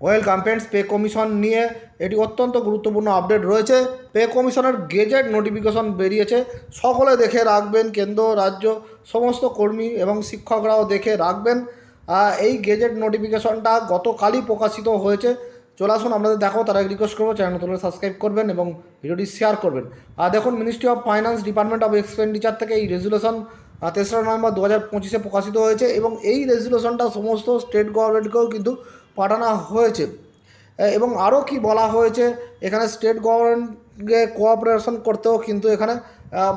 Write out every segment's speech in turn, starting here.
Welcome friends pay commission নিয়ে এটি অত্যন্ত গুরুত্বপূর্ণ আপডেট রয়েছে। পে কমিশনের গেজেট নোটিফিকেশন বেরিয়েছে। সকলে দেখে রাখবেন, কেন্দ্র, রাজ্য, সমস্ত কর্মী এবং শিক্ষকরাও দেখে রাখবেন। এই গেজেট নোটিফিকেশনটা গতকালই প্রকাশিত হয়েছে। চলে আসুন, আপনাদের দেখো তারা রিকোয়েস্ট করব চ্যানেল নতুন সাবস্ক্রাইব করবেন এবং ভিডিওটি শেয়ার করবেন। আর দেখুন ministry of finance department of expenditure থেকে এই রেজুলেশন তেসরা নভেম্বর দু হাজার পঁচিশে প্রকাশিত হয়েছে এবং এই রেজুলেশনটা সমস্ত স্টেট গভর্নমেন্টকেও কিন্তু পাঠানো হয়েছে। এবং আরও কি বলা হয়েছে এখানে স্টেট গভর্নমেন্টকে কোঅপারেশন করতেও কিন্তু এখানে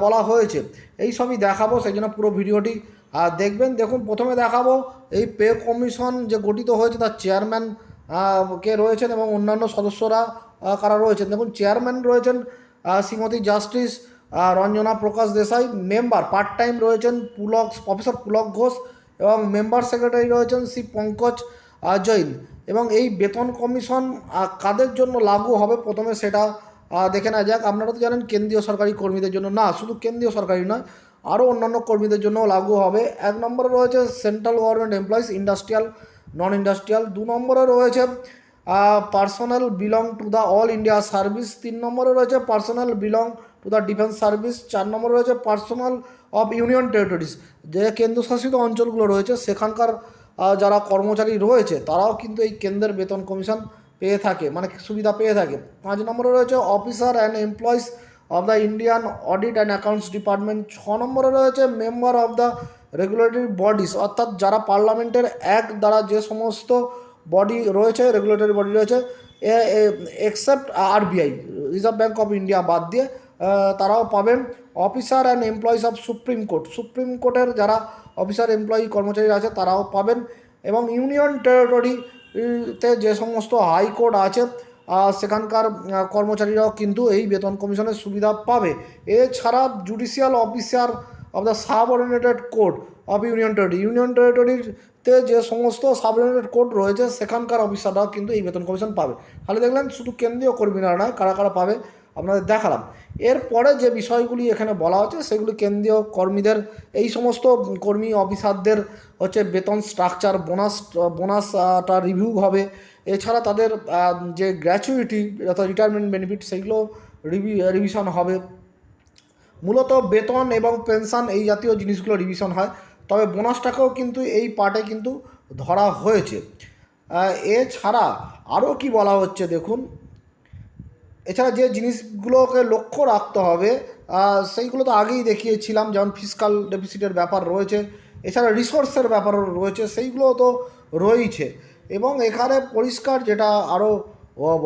বলা হয়েছে। এই সবই দেখাবো সেই জন্য পুরো ভিডিওটি আহ, দেখবেন। দেখুন প্রথমে দেখাবো এই পে কমিশন যে গঠিত হয়েছে তার চেয়ারম্যান কে রয়েছেন এবং অন্যান্য সদস্যরা কারা রয়েছেন। দেখুন চেয়ারম্যান রয়েছেন Shrimati justice Ranjana Prakash Desai member part time রয়েছেন পুলক প্রফেসর পুলক ঘোষ এবং মেম্বার সেক্রেটারি রয়েছেন শ্রী পঙ্কজ জৈন এবং এই বেতন কমিশন কাদের জন্য লাগু হবে? প্রথমে সেটা দেখে নেওয়া যাক। আপনারা তো জানেন, কেন্দ্রীয় সরকারি কর্মীদের জন্য না, শুধু কেন্দ্রীয় সরকারি নয়, আরও অন্যান্য কর্মীদের জন্য লাগু হবে। এক নম্বরে রয়েছে central government employees industrial non industrial দু নম্বরে রয়েছে personal belong to the all India service তিন নম্বরে রয়েছে personal belong to the defence service চার নম্বরে রয়েছে পার্সোনাল অফ ইউনিয়ন টেরিটরিজ যে কেন্দ্রশাসিত অঞ্চলগুলো রয়েছে, সেখানকার যারা কর্মচারী রয়েছে, তারাও কিন্তু এই কেন্দ্রের বেতন কমিশন পেয়ে থাকে মানে সুবিধা পেয়ে থাকে। পাঁচ নম্বরে রয়েছে officer and employees of the Indian audit and accounts department ছ নম্বরে রয়েছে member of the regulatory bodies অর্থাৎ যারা পার্লামেন্টের এক দ্বারা যে সমস্ত বডি রয়েছে রেগুলেটরি বডি রয়েছে except RBI reserve bank of India বাদ দিয়ে তারাও পাবেন। Officer and employees of supreme court supreme কোর্টের যারা অফিসার এমপ্লয়ি কর্মচারী আছে, তারাও পাবেন। এবং ইউনিয়ন টেরিটরিতে যে সমস্ত হাইকোর্ট আছে সেখানকার কর্মচারীরাও কিন্তু এই বেতন কমিশনের সুবিধা পাবে। এছাড়া judicial officer of the subordinated court of union territory union টেরিটরিতে যে সমস্ত সাবঅর্ডিনেটেড কোর্ট রয়েছে, সেখানকার অফিসাররাও কিন্তু এই বেতন কমিশন পাবে। তাহলে দেখলেন, শুধু কেন্দ্রীয় কর্মীরা নয়, কারা কারা পাবে? আপনাদের দেখালাম। এরপরে যে বিষয়গুলি এখানে বলা হচ্ছে, সেগুলি কেন্দ্রীয় কর্মীদের, এই সমস্ত কর্মী অফিসারদের হচ্ছে বেতন স্ট্রাকচার বোনাস বোনাসটা রিভিউ হবে। এছাড়া তাদের যে গ্র্যাচুইটি অর্থাৎ রিটায়ারমেন্ট বেনিফিট সেইগুলো রিভি রিভিশন হবে। মূলত বেতন এবং পেনশন এই জাতীয় জিনিসগুলো রিভিশন হয়। তবে বোনাসটাকেও কিন্তু এই পার্টে কিন্তু ধরা হয়েছে। এছাড়া আরও কি বলা হচ্ছে দেখুন এছাড়া যে জিনিসগুলোকে লক্ষ্য রাখতে হবে সেইগুলো তো আগেই দেখিয়েছিলাম, যেমন ফিজিক্যাল ডেফিসিটের ব্যাপার রয়েছে, এছাড়া রিসোর্সের ব্যাপারও রয়েছে, সেইগুলো তো রয়েছে এবং এখানে পরিষ্কার যেটা আরও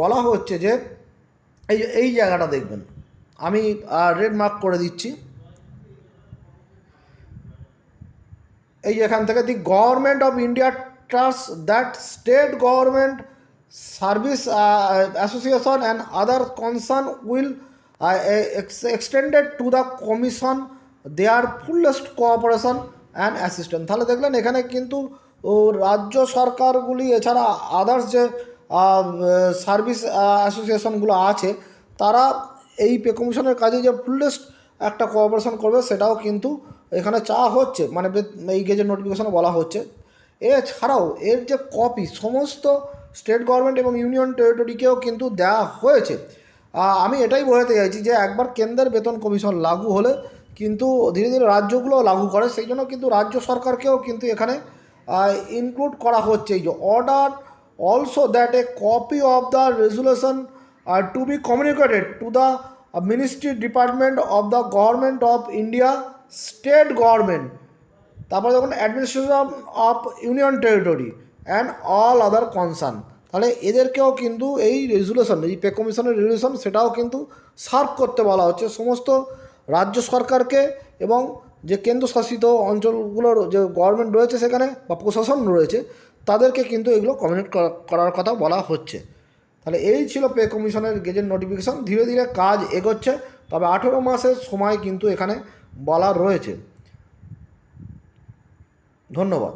বলা হচ্ছে যে, এই এই জায়গাটা দেখবেন, আমি রেড মার্ক করে দিচ্ছি। এই এখান থেকে the government of India trust that state government service association and other concern will extended to the commission their fullest cooperation and assistant তাহলে দেখলেন এখানে কিন্তু রাজ্য সরকারগুলি, এছাড়া আদার্স যে সার্ভিস অ্যাসোসিয়েশনগুলো আছে, তারা এই পে কমিশনের কাজে যে ফুলেস্ট একটা কোঅপারেশন করবে, সেটাও কিন্তু এখানে চা হচ্ছে। মানে এই গেজেট নোটিফিকেশনে বলা হচ্ছে এছাড়াও এর যে কপি সমস্ত স্টেট গভর্নমেন্ট এবং ইউনিয়ন টেরিটরিকেও কিন্তু দেওয়া হয়েছে। আমি এটাই বোঝাতে চাইছি যে একবার কেন্দ্রের বেতন কমিশন লাগু হলে কিন্তু ধীরে ধীরে রাজ্যগুলো লাগু করে, সেই জন্য কিন্তু রাজ্য সরকারকেও কিন্তু এখানে ইনক্লুড করা হচ্ছে। এই যে order also that a copy of the resolution to be communicated to the ministry department of the government of India state government তারপরে দেখুন administration of union territory and all other concern তাহলে এদেরকেও কিন্তু এই রেজুলেশন এই pay কমিশনের resolution সেটাও কিন্তু সার্ভ করতে বলা হচ্ছে সমস্ত রাজ্য সরকারকে এবং যে কেন্দ্রশাসিত অঞ্চলগুলোর যে গভর্নমেন্ট রয়েছে সেখানে বা প্রশাসন রয়েছে, তাদেরকে কিন্তু এগুলো কমিউনিকেট করার কথা বলা হচ্ছে। তাহলে এই ছিল পে কমিশনের গেজেট নোটিফিকেশন ধীরে ধীরে কাজ এগোচ্ছে, তবে আঠেরো মাসের সময় কিন্তু এখানে বলা রয়েছে। ধন্যবাদ।